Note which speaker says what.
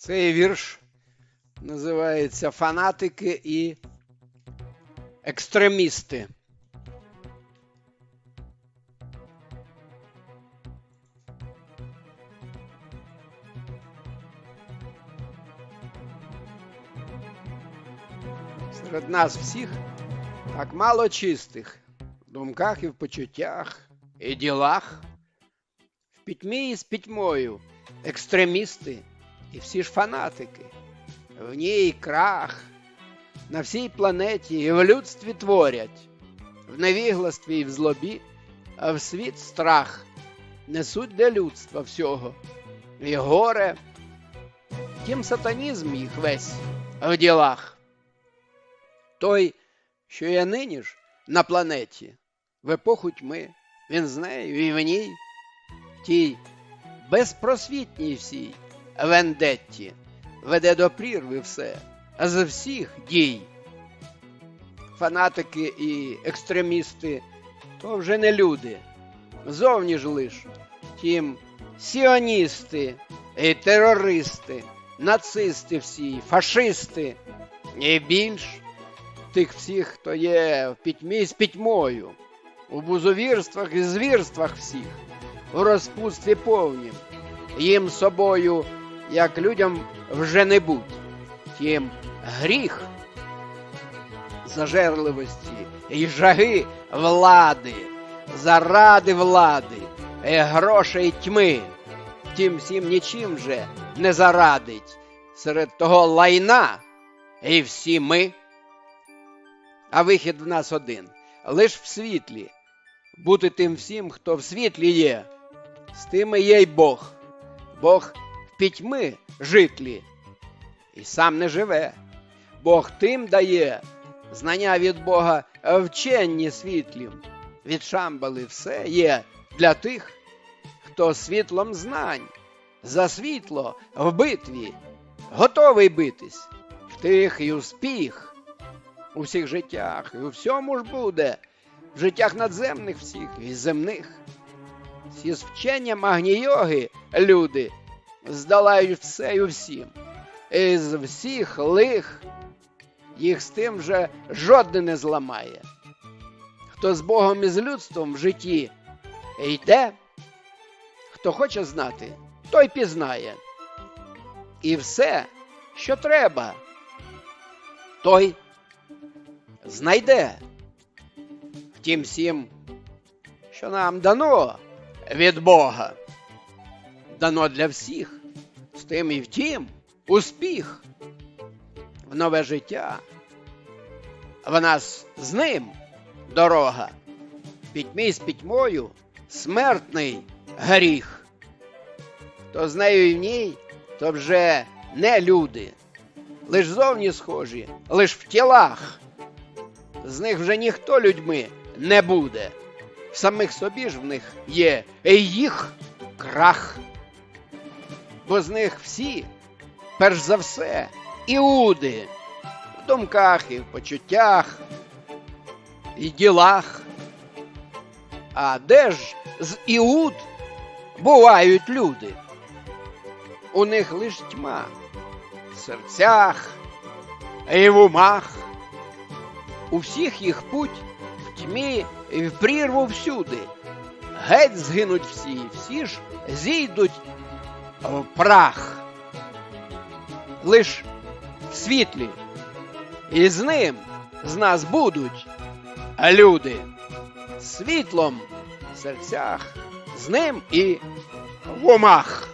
Speaker 1: Цей вірш називається Фанатики і екстремісти. Серед нас всіх так мало чистих в думках і в почуттях, і ділах, в пітьмі і з пітьмою, екстремісти і всі ж фанатики. В ній крах. На всій планеті і в людстві творять, в невігластві і в злобі, а в світ страх несуть для людства всього, і горе, тім сатанізм їх весь в ділах. Той, що є нині ж на планеті, в епоху тьми, він з нею і в ній, тій безпросвітній всій вендетті, веде до прірви все, а з всіх дій. Фанатики і екстремісти то вже не люди, зовні ж лиш, тім сіоністи і терористи, нацисти всі, фашисти. І більш тих всіх, хто є в пітьмі з пітьмою, у бузовірствах і звірствах всіх, у розпутстві повнім, їм собою, як людям вже не будь, тім гріх зажерливості і жаги влади, заради влади, грошей тьми, тим всім нічим же не зарадить серед того лайна, і всі ми. А вихід в нас один лиш в світлі, бути тим всім, хто в світлі є, з тими є й Бог. Бог пітьми житлі, і сам не живе. Бог тим дає знання від Бога вченні світлім. Від Шамбали все є для тих, хто світлом знань, за світло в битві, готовий битись, в тих і успіх у всіх життях, і у всьому ж буде, в життях надземних всіх і земних. Всі з вченням агнійоги люди здолають все і всім. І з всіх лих їх з тим вже жодне не зламає. Хто з Богом і з людством в житті йде, хто хоче знати, той пізнає. І все, що треба, той знайде. Втім всім, що нам дано від Бога, дано для всіх, тим і втім, успіх в нове життя. В нас з ним дорога, пітьмі з пітьмою смертний гріх. Хто з нею і в ній, то вже не люди, лиш зовні схожі, лиш в тілах. З них вже ніхто людьми не буде. В самих собі ж в них є їх крах. Бо з них всі, перш за все, іуди в думках і в почуттях, і ділах. А де ж з іуд бувають люди? У них лиш тьма в серцях і в умах. У всіх їх путь в тьмі і в прірву всюди. Геть згинуть всі, всі ж зійдуть прах. Лиш в світлі, і з ним з нас будуть люди світлом в серцях, з ним і в умах.